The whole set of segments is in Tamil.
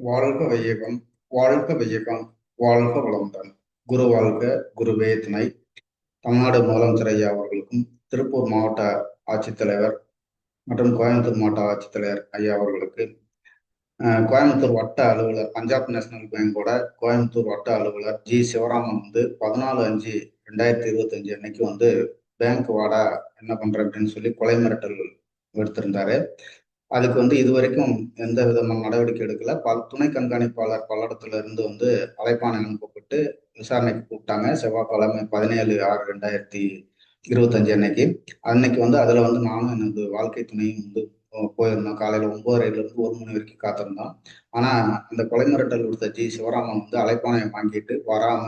வாழ்க வையகம் வாழ்க வையகம் வாழ்க வளமுடன். குரு வாழ்க குருவே துணை. தமிழ்நாடு முதலமைச்சர் ஐயா அவர்களுக்கும் திருப்பூர் மாவட்ட ஆட்சித்தலைவர் மற்றும் கோயம்புத்தூர் மாவட்ட ஆட்சித்தலைவர் ஐயா அவர்களுக்கு கோயம்புத்தூர் வட்ட அலுவலர் பஞ்சாப் நேஷனல் பேங்கோட கோயம்புத்தூர் வட்ட அலுவலர் ஜி. சிவராமன் வந்து பதினாலு அஞ்சு ரெண்டாயிரத்தி இருபத்தஞ்சு அன்னைக்கு வந்து பேங்க் வாடா என்ன பண்ற அப்படின்னு சொல்லி கொலை மிரட்டல் எடுத்திருந்தாரு அதுக்கு வந்து இது வரைக்கும் எந்த விதமான நடவடிக்கை எடுக்கல. பல துணை கண்காணிப்பாளர் பல்லடத்துல இருந்து வந்து அழைப்பானை அனுப்பப்பட்டு விசாரணைக்கு கூப்பிட்டாங்க. செவ்வாய்க்கிழமை பதினேழு ஆறு ரெண்டாயிரத்தி இருபத்தஞ்சு அன்னைக்கு. அன்னைக்கு வந்து அதுல வந்து நானும் எனது வாழ்க்கை துணையும் வந்து போயிருந்தோம். காலையில ஒன்பதரைல இருந்து ஒரு மணி வரைக்கும் காத்திருந்தோம். ஆனா அந்த கொலை மிரட்டல் கொடுத்த ஜி. சிவராமன் வந்து அழைப்பானையை வாங்கிட்டு வராம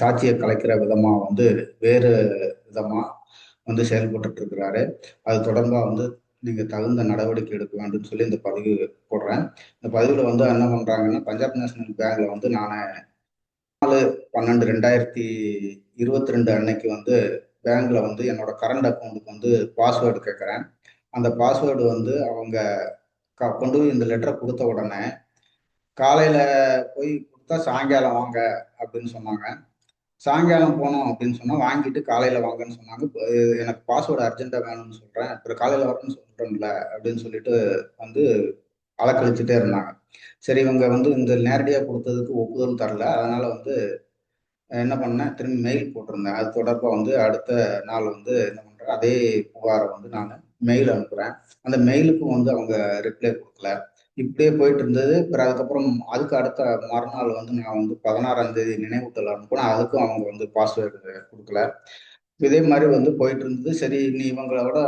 சாட்சியை கலைக்கிற விதமா வந்து வேறு விதமா வந்து செயல்பட்டு இருக்கிறாரு. அது தொடர்பா வந்து நீங்க தகுந்த நடவடிக்கை எடுக்க வேண்டும் சொல்லி இந்த பதிவு போடுறேன். இந்த பதிவுல வந்து என்ன பண்றாங்கன்னா பஞ்சாப் நேஷனல் பேங்க்ல வந்து நான் நாலு பன்னெண்டு ரெண்டாயிரத்தி இருபத்தி ரெண்டு அன்னைக்கு வந்து பேங்க்ல வந்து என்னோட கரண்ட் அக்கௌண்ட்டுக்கு வந்து பாஸ்வேர்டு கேட்குறேன் அந்த பாஸ்வேர்டு வந்து அவங்க கொண்டு போய் இந்த லெட்டரை கொடுத்த உடனே காலையில போய் கொடுத்தா சாயங்காலம் வாங்க அப்படின்னு சொன்னாங்க. சாயங்காலம் போனோம் அப்படின்னு சொன்னால் வாங்கிட்டு காலையில் வாங்கன்னு சொன்னாங்க. எனக்கு பாஸ்வேர்டு அர்ஜென்ட்டாக வேணும்னு சொல்கிறேன் அப்புறம் காலையில் வரணும்னு சொல்கிறேன்ல அப்படின்னு சொல்லிட்டு வந்து அலக்கழிச்சுட்டே இருந்தாங்க. சரி இவங்க வந்து இந்த நேரடியாக கொடுத்ததுக்கு ஒப்புதல் தரல. அதனால வந்து என்ன பண்ணேன் திரும்பி மெயில் போட்டிருந்தேன். அது தொடர்பாக வந்து அடுத்த நாள் வந்து என்ன பண்ணுறேன் அதே புகாரை வந்து நான் மெயில் அனுப்புகிறேன் அந்த மெயிலுக்கும் வந்து அவங்க ரிப்ளை கொடுக்கல. இப்படியே போயிட்டு இருந்தது. அப்புறம் அதுக்கப்புறம் அதுக்கு அடுத்த மறுநாள் வந்து நான் வந்து பதினாறாம் தேதி நினைவூட்டல் அனுப்புனேன் அதுக்கும் அவங்க வந்து பாஸ்வேர்டு கொடுக்கல. இதே மாதிரி வந்து போயிட்டு இருந்தது. சரி நீ இவங்களோட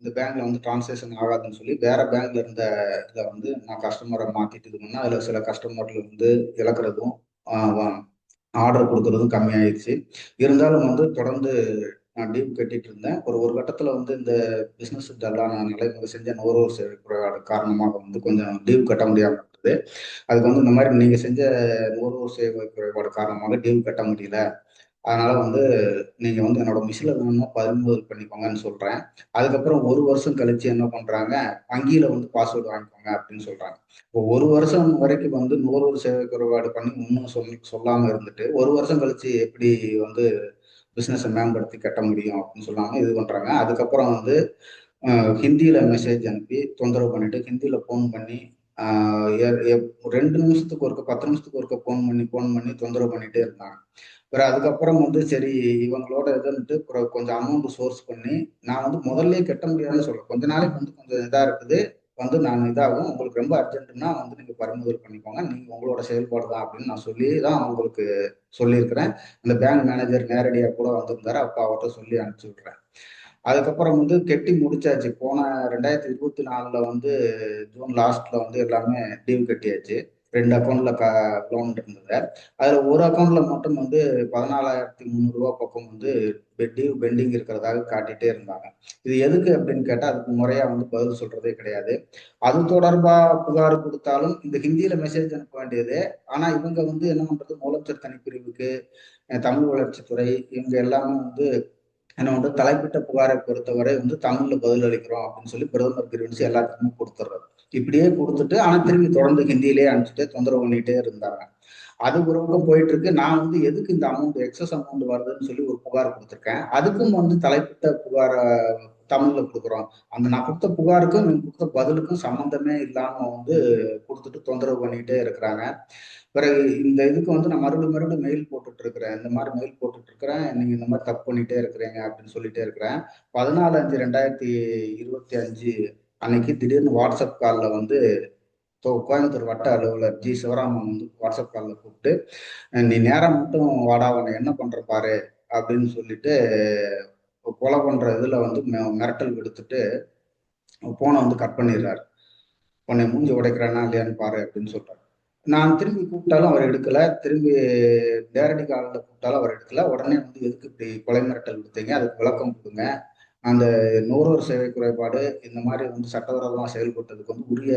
இந்த பேங்க்ல வந்து டிரான்சாக்ஷன் ஆகாதுன்னு சொல்லி வேற பேங்க்ல இருந்த இதை வந்து நான் கஸ்டமரை மாத்திட்டு இது பண்ணா அதுல சில கஸ்டமர்ல வந்து இழக்கிறதும் ஆர்டர் கொடுக்கறதும் கம்மியாயிருச்சு. இருந்தாலும் வந்து தொடர்ந்து நான் டியூ கட்டிட்டு இருந்தேன். ஒரு ஒரு கட்டத்தில் வந்து இந்த பிஸ்னஸ் டல்லான நடைமுறை செஞ்ச நுகர்வோர் சேவை குறைபாடு காரணமாக வந்து கொஞ்சம் டியூ கட்ட முடியாமல் இருந்தது. அதுக்கு வந்து இந்த மாதிரி நீங்கள் செஞ்ச நுகர்வோர் சேவை குறைபாடு காரணமாக டியூ கட்ட முடியல. அதனால வந்து நீங்க வந்து என்னோட மிஷினில் வேணும்னா பதிமூதல் பண்ணிக்கோங்கன்னு சொல்றேன். அதுக்கப்புறம் ஒரு வருஷம் கழிச்சு என்ன பண்றாங்க? வங்கியில வந்து பாஸ்வேர்டு வாங்கிக்கோங்க அப்படின்னு சொல்றாங்க. இப்போ ஒரு வருஷம் வரைக்கும் வந்து நுகர்வோர் சேவை குறைபாடு பண்ணி இன்னும் சொல்லி சொல்லாம இருந்துட்டு ஒரு வருஷம் கழிச்சு எப்படி வந்து பிஸ்னஸை மேம்படுத்தி கட்ட முடியும் அப்படின்னு சொல்லாமல் இது பண்ணுறாங்க அதுக்கப்புறம் வந்து ஹிந்தியில் மெசேஜ் அனுப்பி தொந்தரவு பண்ணிட்டு ஹிந்தியில் ஃபோன் பண்ணி ரெண்டு நிமிஷத்துக்கு ஒருக்க பத்து நிமிஷத்துக்கு ஒருக்க ஃபோன் பண்ணி ஃபோன் பண்ணி தொந்தரவு பண்ணிட்டே இருந்தாங்க. அப்புறம் அதுக்கப்புறம் வந்து சரி இவங்களோட இதுன்ட்டு அப்புறம் கொஞ்சம் அமௌண்ட் சோர்ஸ் பண்ணி நான் வந்து முதல்ல கட்ட முடியாதுன்னு சொல்கிறேன் கொஞ்ச நாளைக்கு வந்து கொஞ்சம் இதாக இருக்குது. வந்து நான் இதாகும் உங்களுக்கு ரொம்ப அர்ஜென்ட்னா வந்து நீங்க பறிமுதல் பண்ணிக்கோங்க. நீங்க உங்களோட செயல்பாடு தான் அப்படின்னு நான் சொல்லி தான் உங்களுக்கு சொல்லியிருக்கிறேன். அந்த பேங்க் மேனேஜர் நேரடியாக கூட வந்திருந்தாரு. அப்போ அவர்கிட்ட சொல்லி அனுப்பிச்சு விட்றேன் அதுக்கப்புறம் வந்து கெட்டி முடிச்சாச்சு. போன ரெண்டாயிரத்தி இருபத்தி நாலுல வந்து ஜூன் லாஸ்ட்ல வந்து எல்லாமே டீவ் கட்டியாச்சு. ரெண்டு அக்கௌண்ட்ல க லோன் இருந்தது. அதுல ஒரு அக்கௌண்ட்ல மட்டும் வந்து பதினாலாயிரத்தி முந்நூறுரூவா பக்கம் வந்து டியூ பெண்டிங் இருக்கிறதாக காட்டிட்டே இருந்தாங்க. இது எதுக்கு அப்படின்னு கேட்டால் அதுக்கு முறையா வந்து பதில் சொல்றதே கிடையாது. அது தொடர்பா புகார் கொடுத்தாலும் இந்த ஹிந்தியில மெசேஜ் அனுப்ப வேண்டியது. ஆனா இவங்க வந்து என்ன பண்றது? மூலச்சர் தனிப்பிரிவுக்கு தமிழ் வளர்ச்சித்துறை இவங்க எல்லாமே வந்து என்ன வந்து தலைப்பிட்ட புகாரை பொறுத்தவரை வந்து தமிழ்ல பதில் அளிக்கிறோம் அப்படின்னு சொல்லி பிரதமர் கிரீவன்ஸ் எல்லாத்துக்குமே கொடுத்துட்றது இப்படியே கொடுத்துட்டு ஆனா திரும்பி தொடர்ந்து ஹிந்தியிலே அனுப்பிச்சுட்டு தொந்தரவு பண்ணிட்டே இருந்தாங்க. அது ஒரு பக்கம் போயிட்டு இருக்கு நான் வந்து எதுக்கு இந்த அமௌண்ட் எக்ஸஸ் அமௌண்ட் வருதுன்னு சொல்லி ஒரு புகார் கொடுத்துருக்கேன். அதுக்கும் வந்து தலைப்பிட்ட புகாரை தமிழ்ல கொடுக்குறோம். அந்த நான் கொடுத்த புகாருக்கும் நீங்க கொடுத்த பதிலுக்கும் சம்மந்தமே இல்லாம வந்து கொடுத்துட்டு தொந்தரவு பண்ணிட்டே இருக்கிறாங்க. பிறகு இந்த இதுக்கு வந்து நான் மறுபடியும் மறுபடியும் மெயில் போட்டுட்டு இருக்கிறேன் இந்த மாதிரி மெயில் போட்டுட்டு இருக்கிறேன் நீங்க இந்த மாதிரி தப்பு பண்ணிட்டே இருக்கிறீங்க அப்படின்னு சொல்லிட்டே இருக்கிறேன். பதினாலு அஞ்சு ரெண்டாயிரத்தி இருபத்தி அஞ்சு அன்னைக்கு திடீர்னு வாட்ஸ்அப் காலில் வந்து கோயம்புத்தூர் வட்ட அலுவலர் ஜி சிவராமன் வந்து வாட்ஸ்அப் காலில் கூப்பிட்டு நீ நேரம் மட்டும் வாடாவனை என்ன பண்ணுற பாரு அப்படின்னு சொல்லிட்டு கொலை பண்ணுற இதில் வந்து மிரட்டல் விடுத்துட்டு போனை வந்து கட் பண்ணிடுறாரு. உன்னை மூஞ்சி உடைக்கிறானா இல்லையான்னு பாரு அப்படின்னு சொல்கிறார் நான் திரும்பி கூப்பிட்டாலும் அவர் எடுக்கல. திரும்பி நேரடி காலில் கூப்பிட்டாலும் அவர் எடுக்கல. உடனே வந்து எதுக்கு இப்படி கொலை மிரட்டல் கொடுத்தீங்க அதுக்கு விளக்கம் கொடுங்க. அந்த நுகர்வோர் சேவை குறைபாடு இந்த மாதிரி வந்து சட்டவிரோதமாக செயல்பட்டதுக்கு வந்து உரிய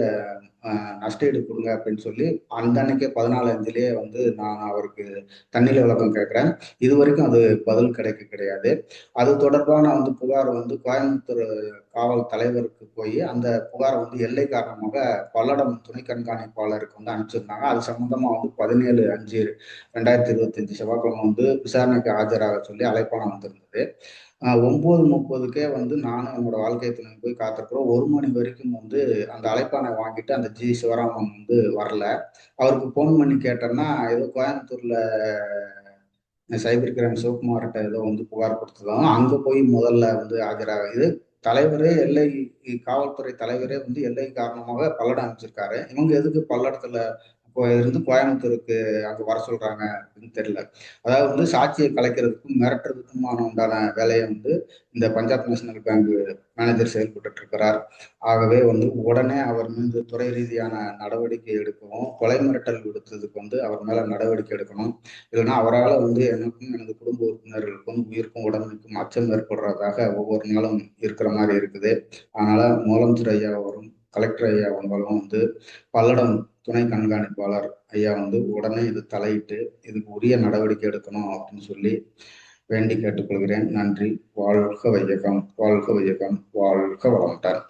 நஷ்டஈடு கொடுங்க அப்படின்னு சொல்லி அந்த அன்னைக்கே பதினாலு அஞ்சுலேயே வந்து நான் அவருக்கு தண்ணியில் விளக்கம் கேட்குறேன். இது வரைக்கும் அது பதில் கிடைக்க கிடையாது. அது தொடர்பான வந்து புகார் வந்து கோயம்புத்தூர் காவல் தலைவருக்கு போய் அந்த புகாரை வந்து எல்லை காரணமாக பல்லடம் துணை கண்காணிப்பாளருக்கு வந்து அனுப்பிச்சிருந்தாங்க. அது சம்பந்தமா வந்து பதினேழு அஞ்சு ரெண்டாயிரத்தி இருபத்தி அஞ்சு செவ்வாய்க்கிழமை வந்து விசாரணைக்கு ஆஜராக சொல்லி அழைப்பானம் வந்திருந்தது. ஒன்பது முப்பதுக்கே வந்து நானும் என்னோட வாழ்க்கை துணை போய் காத்திருக்கிறோம். ஒரு மணி வரைக்கும் வந்து அந்த அழைப்பானை வாங்கிட்டு அந்த ஜி சிவராமன் வந்து வரல. அவருக்கு ஃபோன் பண்ணி கேட்டேன்னா ஏதோ கோயம்புத்தூர்ல சைபர் கிரைம் சிவகுமார்கிட்ட ஏதோ வந்து புகார் கொடுத்ததாலும் அங்க போய் முதல்ல வந்து ஆஜராக இது தலைவரே எல்லை காவல்துறை தலைவரே வந்து எல்லை காரணமாக பல்லடம் அமைச்சிருக்காரு. இவங்க எதுக்கு பல்லடத்துல இருந்து கோயம்புத்தூருக்கு அங்க வர சொல்றாங்க அப்படின்னு தெரியல. அதாவது வந்து சாட்சியை கலைக்கிறதுக்கும் மிரட்டுறதுக்குமான உண்டான வேலையை வந்து இந்த பஞ்சாப் நேஷனல் பேங்க் மேனேஜர் செயல்பட்டு இருக்கிறார் ஆகவே வந்து உடனே அவர் மீது துறை ரீதியான நடவடிக்கை எடுக்கவும் கொலை மிரட்டல் விடுத்ததுக்கு வந்து அவர் மேல நடவடிக்கை எடுக்கணும். இல்லைன்னா அவரால் வந்து எனக்கும் எனது குடும்ப உறுப்பினர்களுக்கும் உயிருக்கும் உடம்புக்கும் அச்சம் ஏற்படுறதாக ஒவ்வொரு நாளும் இருக்கிற மாதிரி இருக்குது. அதனால மூலம்துறை ஐயா வரும் கலெக்டர் ஐயா அவங்களும் வந்து பல்லடம் துணை கண்காணிப்பாளர் ஐயா வந்து உடனே இது தலையிட்டு இதுக்கு உரிய நடவடிக்கை எடுக்கணும் அப்படின்னு சொல்லி வேண்டி கேட்டுக்கொள்கிறேன். நன்றி. வாழ்க வையகம். வாழ்க வையகம். வாழ்க வளமுடன்.